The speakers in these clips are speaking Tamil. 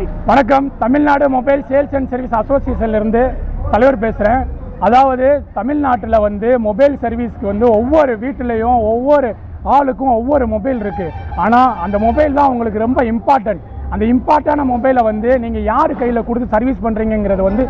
வணக்கம். Tamil Nadu mobile sales and service அசோசியேஷன்லேருந்து தலைவர் பேசுகிறேன் அதாவது தமிழ்நாட்டில் வந்து மொபைல் சர்வீஸ்க்கு வந்து ஒவ்வொரு வீட்டிலையும் ஒவ்வொரு ஆளுக்கும் ஒவ்வொரு மொபைல் இருக்குது ஆனால் அந்த மொபைல் தான் உங்களுக்கு ரொம்ப இம்பார்ட்டன்ட் அந்த இம்பார்ட்டான மொபைலை வந்து நீங்கள் யார் கையில் கொடுத்து சர்வீஸ் பண்ணுறீங்கிறது வந்து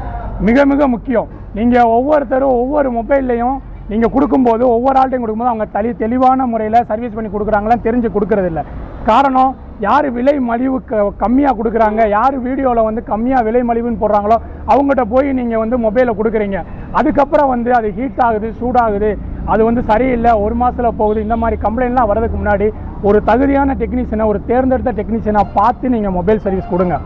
மிக மிக முக்கியம். நீங்கள் ஒவ்வொருத்தரும் ஒவ்வொரு மொபைல்லையும் நீங்கள் கொடுக்கும்போது ஒவ்வொரு ஆள்கிட்டையும் கொடுக்கும்போது அவங்க தளி தெளிவான முறையில் சர்வீஸ் பண்ணி கொடுக்குறாங்களான்னு தெரிஞ்சு கொடுக்கறதில்ல. காரணம் யார் விலை மலிவு க கம்மியாக கொடுக்குறாங்க? யார் வீடியோவில் வந்து கம்மியாக விலை மலிவுன்னு போடுறாங்களோ அவங்ககிட்ட போய் நீங்கள் வந்து மொபைலை கொடுக்குறீங்க. அதுக்கப்புறம் வந்து அது ஹீட் ஆகுது சூடாகுது. அது வந்து சரியில்லை ஒரு மாதத்தில் போகுது. இந்த மாதிரி கம்ப்ளைண்ட்லாம் வரதுக்கு முன்னாடி ஒரு தகுதியான டெக்னீஷியனை ஒரு தேர்ந்தெடுத்த டெக்னீஷியனாக பார்த்து நீங்கள் மொபைல் சர்வீஸ் கொடுங்க.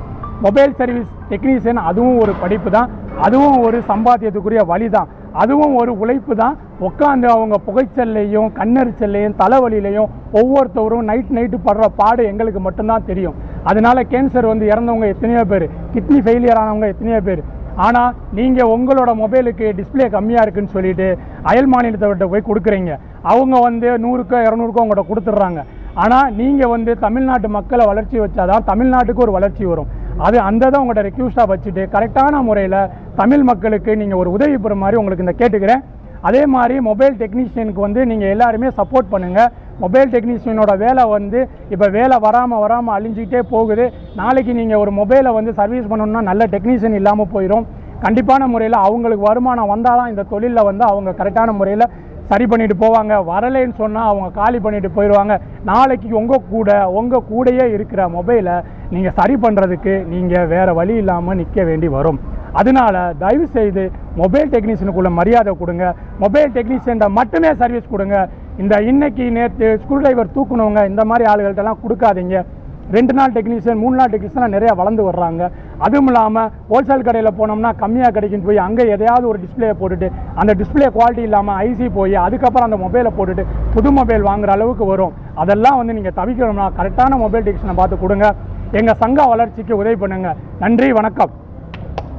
மொபைல் சர்வீஸ் டெக்னீஷியன் அதுவும் ஒரு படிப்பு தான் அதுவும் ஒரு சம்பாத்தியத்துக்குரிய வழி தான் அதுவும் ஒரு உழைப்பு தான். உட்காந்து அவங்க புகைச்சல்லையும் கண்ணெரிச்சல்லையும் தலைவலியிலையும் ஒவ்வொருத்தவரும் நைட் நைட்டு படுற பாடு எங்களுக்கு மட்டும்தான் தெரியும். அதனால கேன்சர் வந்து இறந்தவங்க எத்தனையோ பேர் கிட்னி ஃபெயிலியர் ஆனவங்க எத்தனையோ பேர். ஆனால் நீங்கள் உங்களோட மொபைலுக்கு டிஸ்ப்ளே கம்மியாக இருக்குன்னு சொல்லிட்டு அயல் மாநிலத்தை போய் கொடுக்குறீங்க. அவங்க வந்து நூறுக்கோ இரநூறுக்கோ உங்கள்கிட்ட கொடுத்துட்றாங்க. ஆனால் நீங்கள் வந்து தமிழ்நாட்டு மக்களை வளர்ச்சி வச்சாதான் தமிழ்நாட்டுக்கு ஒரு வளர்ச்சி வரும். அது அந்த தான் உங்கள்கிட்ட ரெக்யூஸ்டாக வச்சுட்டு கரெக்டான முறையில் தமிழ் மக்களுக்கு நீங்கள் ஒரு உதவி பெற மாதிரி உங்களுக்கு இந்த கேட்டுக்கிறேன். அதே மாதிரி மொபைல் டெக்னீஷியனுக்கு வந்து நீங்கள் எல்லாருமே சப்போர்ட் பண்ணுங்கள் மொபைல் டெக்னீஷியனோட வேலை வந்து இப்போ வேலை வராமல் வராமல் அழிஞ்சிக்கிட்டே போகுது. நாளைக்கு நீங்கள் ஒரு மொபைலை வந்து சர்வீஸ் பண்ணணும்னா நல்ல டெக்னீஷியன் இல்லாமல் போயிடும் கண்டிப்பான முறையில் அவங்களுக்கு வருமானம் வந்தால் தான் இந்த தொழிலில் வந்து அவங்க கரெக்டான முறையில் சரி பண்ணிட்டு போவாங்க. வரலைன்னு சொன்னால் அவங்க காலி பண்ணிட்டு போயிடுவாங்க நாளைக்கு உங்கள் கூட உங்கள் கூடையே இருக்கிற மொபைலை நீங்கள் சரி பண்ணுறதுக்கு நீங்கள் வேறு வழி இல்லாமல் நிற்க வேண்டி வரும். அதனால தயவு செய்து மொபைல் டெக்னீஷியனுக்குள்ள மரியாதை கொடுங்க. மொபைல் டெக்னீஷியன்ட மட்டுமே சர்வீஸ் கொடுங்க. இந்த இன்னைக்கு நேற்று ஸ்க்ரூ டிரைவர் தூக்குனவங்க இந்த மாதிரி ஆளுகள்கிட்டலாம் கொடுக்காதீங்க. ரெண்டு நாள் டெக்னீஷியன் மூணு நாள் டெக்னீஷியன் நிறையா வளர்ந்து வர்றாங்க. அதுவும் இல்லாமல் ஹோல்சேல் கடையில் போனோம்னா கம்மியாக கிடைக்குன்னு போய் அங்கே எதையாவது ஒரு டிஸ்பிளே போட்டுட்டு அந்த டிஸ்பிளே குவாலிட்டி இல்லாமல் ஐசி போய் அதுக்கப்புறம் அந்த மொபைலை போட்டுட்டு புது மொபைல் வாங்குற அளவுக்கு வரும். அதெல்லாம் வந்து நீங்கள் தவிக்கணும்னா கரெக்டான மொபைல் டெக்னீஷனை பார்த்து கொடுங்க. எங்கள் சங்க வளர்ச்சிக்கு உதவி பண்ணுங்க. நன்றி வணக்கம்.